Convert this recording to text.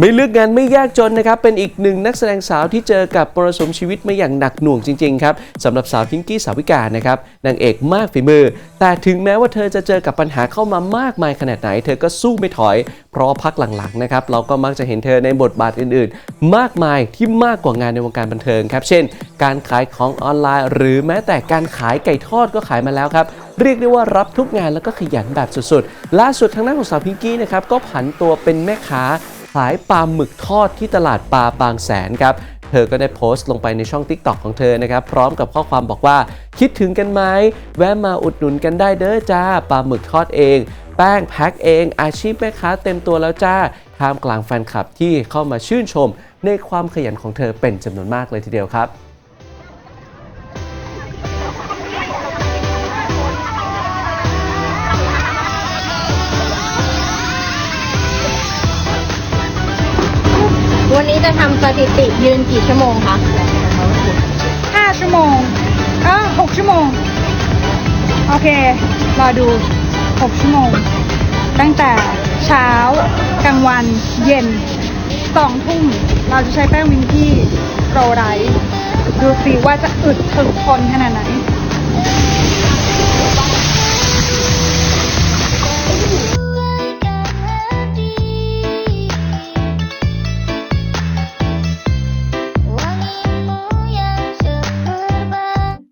ไม่เลือกงานไม่ยากจนนะครับเป็นอีกหนึ่งนักแสดงสาวที่เจอกับมรสมชีวิตมาอย่างหนักหน่วงจริงๆครับสำหรับสาวพิงกี้สาวิกานะครับนางเอกมากฝีมือ แต่ถึงแม้ว่าเธอจะเจอกับปัญหาเข้ามามากมายขนาดไหน เธอก็สู้ไม่ถอย เพราะพักหลังๆนะครับเราก็มักจะเห็นเธอในบทบาทอื่นๆ มากมายที่มากกว่างานในวงการบันเทิงครับเช่น การขายของออนไลน์ หรือแม้แต่การขายไก่ทอดก็ขายมาแล้วครับเรียกได้ว่ารับทุกงานแล้วก็ขยันแบบสุดๆ ล่าสุดทางด้านของสาวพิงกี้นะครับก็ผันตัวเป็นแม่ค้าายปลาหมึกทอดที่ตลาดปลาบางแสนครับเธอก็ได้โพสต์ลงไปในช่อง TikTok ของเธอนะครับ พร้อมกับข้อความบอกว่า คิดถึงกันไหมแวะมาอุดหนุนกันได้เด้อจ้าปลาหมึกทอดเอง แป้งแพ็คเอง อาชีพแม่ค้าเต็มตัวแล้วจ้าท่ามกลางแฟนคลับที่เข้ามาชื่นชม ในความขยันของเธอเป็นจำนวนมากเลยทีเดียวครับ นี้จะทำสถิติยืนกี่ชั่วโมงคะห้าชั่วโมงเออหกชั่วโมง โอเค รอดูหกชั่วโมง ตั้งแต่เช้ากลางวันเย็นสองทุ่ม เราจะใช้แป้งวิงกี้โปรไรดูสิว่าจะอึดถึงทนขนาดไหน